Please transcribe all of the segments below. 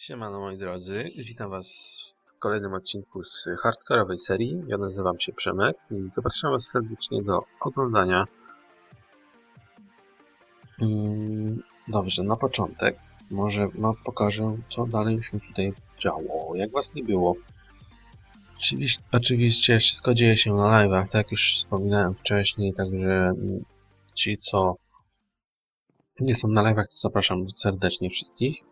Siemano moi drodzy, witam was w kolejnym odcinku z hardkorowej serii. Ja nazywam się Przemek i zapraszam was serdecznie do oglądania. Mm, Dobrze, na początek może wam pokażę, co dalej się tutaj działo, jak was nie było. Oczywiście, oczywiście wszystko dzieje się na live'ach, tak jak już wspominałem wcześniej, także mm, ci, co nie są na live'ach, to zapraszam serdecznie wszystkich.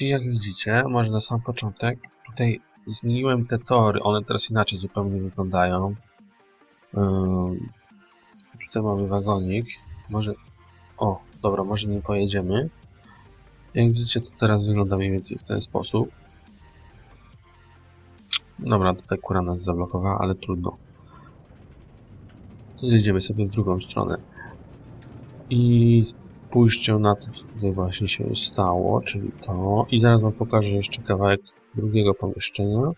I jak widzicie, może na sam początek, tutaj zmieniłem te tory, one teraz inaczej zupełnie wyglądają. Ym, tutaj mamy wagonik, może, o, dobra, może nie pojedziemy. Jak widzicie, to teraz wygląda mniej więcej w ten sposób. Dobra, tutaj kura nas zablokowała, ale trudno. Zjedziemy sobie w drugą stronę. I spójrzcie na to, co tutaj właśnie się stało, czyli to. I zaraz wam pokażę jeszcze kawałek drugiego pomieszczenia.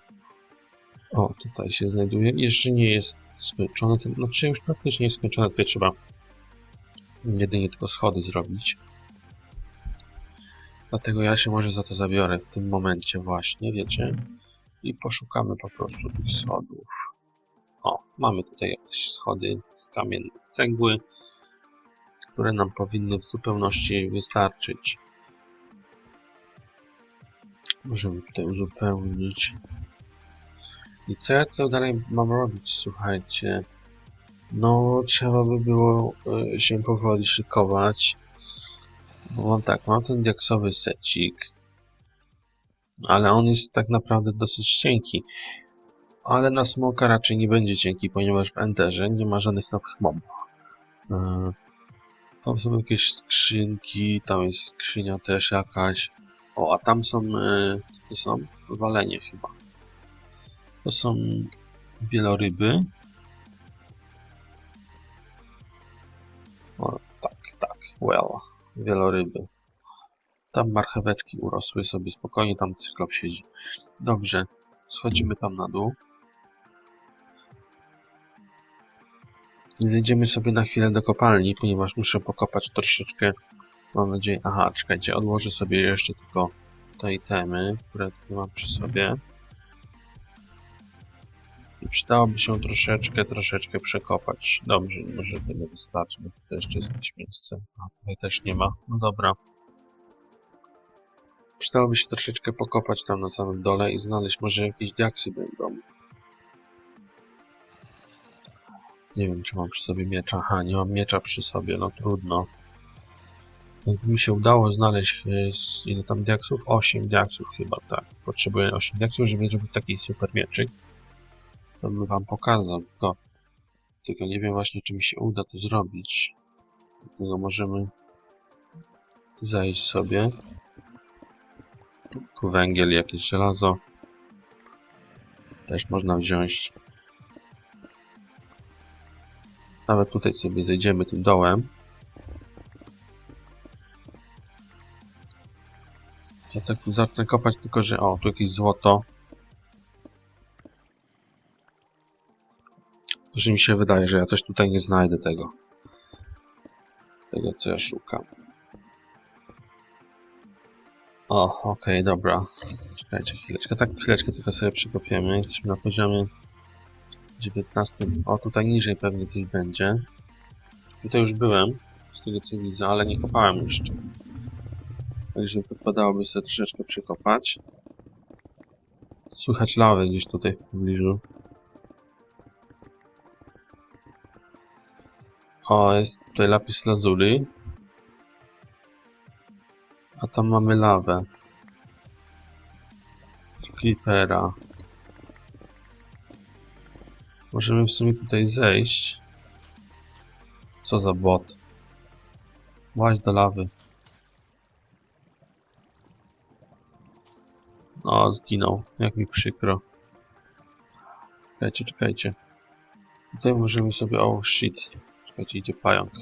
O, tutaj się znajduje. Jeszcze nie jest skończone, znaczy już praktycznie jest skończone, tutaj trzeba jedynie tylko schody zrobić. Dlatego ja się może za to zabiorę w tym momencie właśnie, wiecie. I poszukamy po prostu tych schodów. O, mamy tutaj jakieś schody z kamiennej cegły które nam powinny w zupełności wystarczyć. Możemy tutaj uzupełnić. I co ja tutaj dalej mam robić, słuchajcie? No, trzeba by było e, się powoli szykować. Bo mam tak, mam ten diaksowy secik. Ale on jest tak naprawdę dosyć cienki. Ale na smoka raczej nie będzie cienki, ponieważ w Enderze nie ma żadnych nowych mobów. Tam są jakieś skrzynki, tam jest skrzynia też jakaś. O, a tam są, e, to są? Walenie chyba. To są wieloryby. O, tak, tak, well, wieloryby. Tam marcheweczki urosły sobie spokojnie, tam cyklop siedzi. Dobrze, schodzimy tam na dół. Zejdziemy sobie na chwilę do kopalni, ponieważ muszę pokopać troszeczkę. Mam nadzieję. Aha, czekajcie, odłożę sobie jeszcze tylko te itemy, które mam przy sobie. I przydałoby się troszeczkę, troszeczkę przekopać. Dobrze, może tego wystarczy, bo tutaj jeszcze jest jakieś miejsce. A tutaj też nie ma. No dobra. Przydałoby się troszeczkę pokopać tam na samym dole i znaleźć może jakieś diaksy będą. Nie wiem, czy mam przy sobie miecza. Aha, nie mam miecza przy sobie, no trudno. Jakby mi się udało znaleźć, e, ile tam diaksów? 8 diaksów chyba, tak. Potrzebuję 8 diaksów, żeby zrobić taki super mieczyk. To bym wam pokazał, tylko, tylko nie wiem właśnie, czy mi się uda to zrobić. Dlatego możemy zejść sobie. Tu węgiel, jakieś żelazo. Też można wziąć. Nawet tutaj sobie zejdziemy tym dołem. Ja tak tu zacznę kopać, tylko że o, tu jakieś złoto. Że mi się wydaje, że ja coś tutaj nie znajdę tego. Tego, co ja szukam. O, okej, dobra. Czekajcie chwileczkę, tak chwileczkę tylko sobie przykopiemy. Jesteśmy na poziomie 19. O, tutaj niżej pewnie coś będzie. Tutaj już byłem, z tego co widzę, ale nie kopałem jeszcze. Także wypadałoby sobie troszeczkę przekopać. Słychać lawę gdzieś tutaj w pobliżu. O, jest tutaj lapis lazuli. A tam mamy lawę. Creepera. Możemy w sumie tutaj zejść. Co za bot. Łaź do lawy. O, zginął. Jak mi przykro. Czekajcie, czekajcie. Tutaj możemy sobie... Oh shit. Czekajcie, idzie pająk.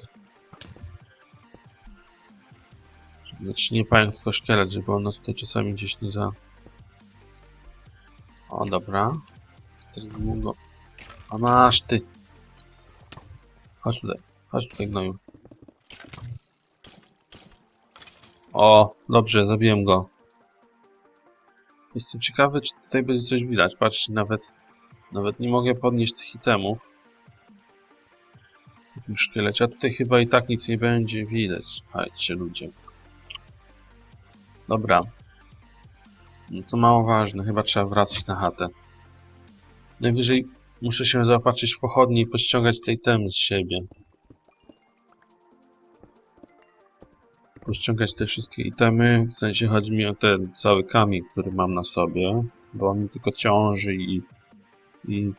Znaczy nie pająk, tylko szkielet, żeby on nas tutaj czasami gdzieś nie za... O, dobra. Teraz go... A masz ty! Chodź tutaj. Chodź tutaj, gnoju. O, dobrze, zabiłem go. Jestem ciekawy, czy tutaj będzie coś widać. Patrzcie, nawet, nawet nie mogę podnieść tych itemów. W tym szkielecie, a tutaj chyba i tak nic nie będzie widać. Słuchajcie, ludzie. Dobra. No to mało ważne, chyba trzeba wracać na chatę. Najwyżej muszę się zaopatrzyć w pochodnie i pościągać te itemy z siebie. Pościągać te wszystkie itemy, w sensie chodzi mi o ten cały kamień, który mam na sobie, bo on mi tylko ciąży i, i,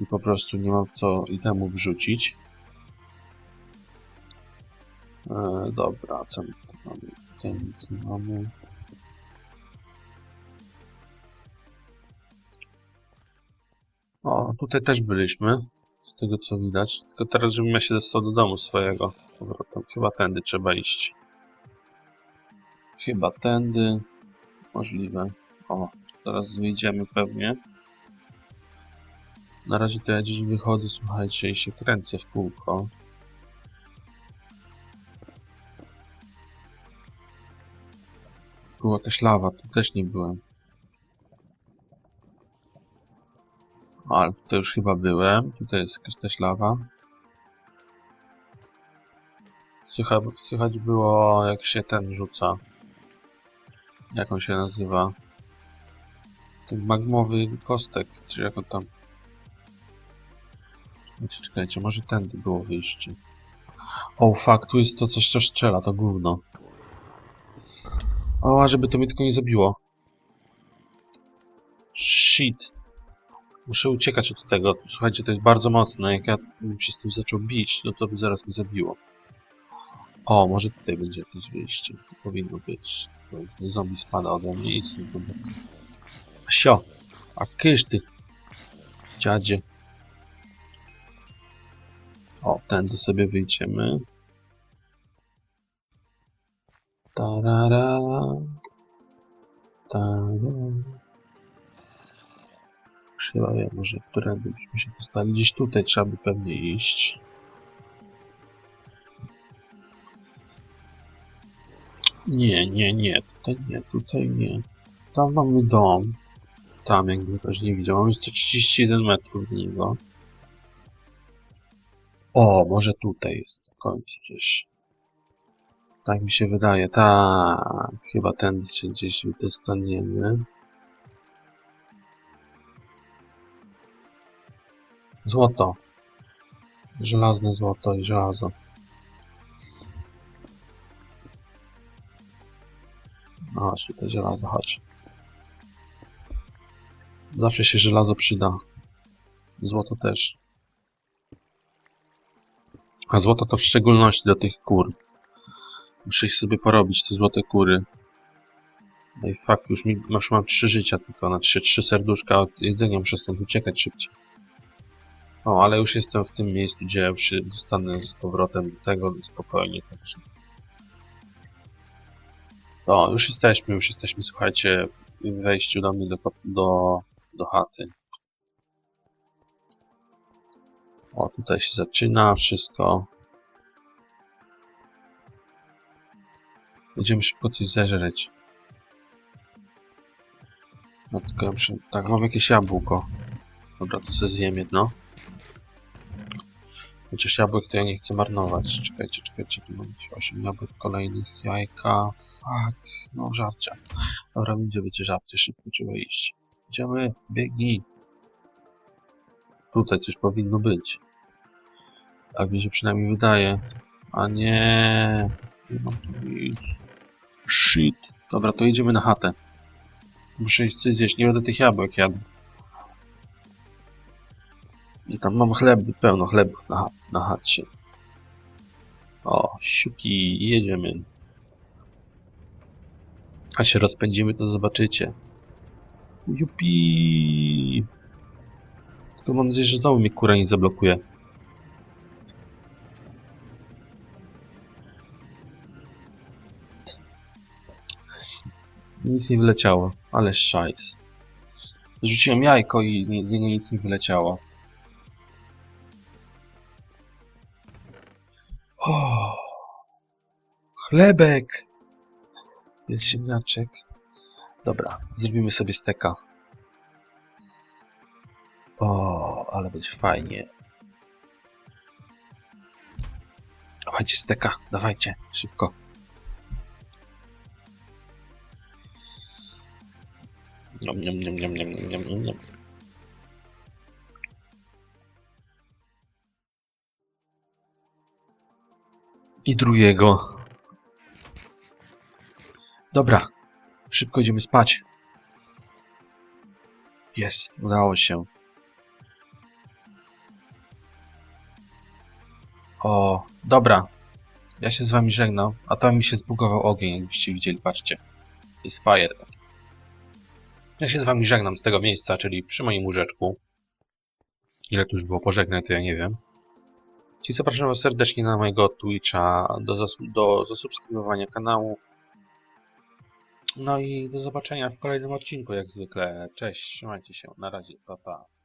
i po prostu nie mam w co itemu wrzucić. E, dobra, co my tu mamy? Tutaj też byliśmy, z tego co widać. Tylko teraz, żebym ja się dostał do domu swojego. Powrotem. Chyba tędy trzeba iść. Chyba tędy. Możliwe. O, teraz wyjdziemy pewnie. Na razie to ja gdzieś wychodzę, słuchajcie, i się kręcę w kółko. Była jakaś lawa, tu też nie byłem. Ale tutaj już chyba byłem. Tutaj jest jakaś też lawa. Słychać, słychać było jak się ten rzuca. Jak on się nazywa? Ten magmowy kostek, czy jak on tam... Czekajcie, czekajcie, może tędy było wyjście. O, fuck, tu jest to coś, co strzela, to gówno. O, żeby to mnie tylko nie zabiło. Shit. Muszę uciekać od tego. Słuchajcie, to jest bardzo mocne. Jak ja bym się z tym zaczął bić, no to by zaraz mnie zabiło. O, może tutaj będzie jakieś wyjście. To powinno być. Ten zombie spada ode mnie i głęboko. Sio! A kysz ty! Dziadzie. O, tędy sobie wyjdziemy. Tarara. Tarara. Chyba wiem, może którędy byśmy się dostali. Gdzieś tutaj trzeba by pewnie iść. Nie, nie, nie, tutaj nie, tutaj nie. Tam mamy dom. Tam jakby też nie widział. Mamy 131 metrów do niego. O, może tutaj jest w końcu gdzieś. Tak mi się wydaje. Tak, chyba tędy się gdzieś dostaniemy. Złoto. Żelazne złoto i żelazo. No chodź, tutaj żelazo, chodź. Zawsze się żelazo przyda. Złoto też. A złoto to w szczególności do tych kur. Muszę ich sobie porobić, te złote kury. No i fakt, już, mi, już mam trzy życia tylko, na trzy, trzy serduszka od jedzenia, muszę stąd uciekać szybciej. O, ale już jestem w tym miejscu, gdzie już się dostanę z powrotem do tego spokojnie, także. O, już jesteśmy, już jesteśmy, słuchajcie, w wejściu do mnie do, do, do chaty. O, tutaj się zaczyna wszystko. Będziemy szybko coś zeżreć. No tylko ja muszę... Tak, mam jakieś jabłko. Dobra, to sobie zjem jedno. Chociaż jabłek to ja nie chcę marnować. Czekajcie, czekajcie, tu mam 8 jabłek kolejnych, jajka, fuck, no żarcia. Dobra, będzie będzie żarcie, szybko trzeba iść. Idziemy, biegnij. Tutaj coś powinno być. Tak mi się przynajmniej wydaje. A nie, nie mam tu iść. Shit. Dobra, to idziemy na chatę. Muszę coś zjeść, nie będę tych jabłek jadł. I tam mam chleb, pełno chlebów na, na chacie. O, siuki, jedziemy. A się rozpędzimy, to zobaczycie. Jupi! Tylko mam nadzieję, że znowu mnie kura nie zablokuje. Nic nie wyleciało, ale szajs. Rzuciłem jajko i z niego nic nie wyleciało. Chlebek! Jest ziemniaczek. Dobra, zrobimy sobie steka. O, ale będzie fajnie. Dawajcie steka, dawajcie, szybko. Niam, niam, niam, niam, niam, niam, niam, niam. I drugiego. Dobra, szybko idziemy spać. Jest, udało się. O, dobra. Ja się z wami żegnam, a tam mi się zbugował ogień, jakbyście widzieli, patrzcie. Jest fire. Ja się z wami żegnam z tego miejsca, czyli przy moim łóżeczku. Ile tu już było pożegnań, to ja nie wiem. I zapraszam was serdecznie na mojego Twitcha, do, do zasubskrybowania kanału. No i do zobaczenia w kolejnym odcinku, jak zwykle. Cześć, trzymajcie się, na razie, pa pa.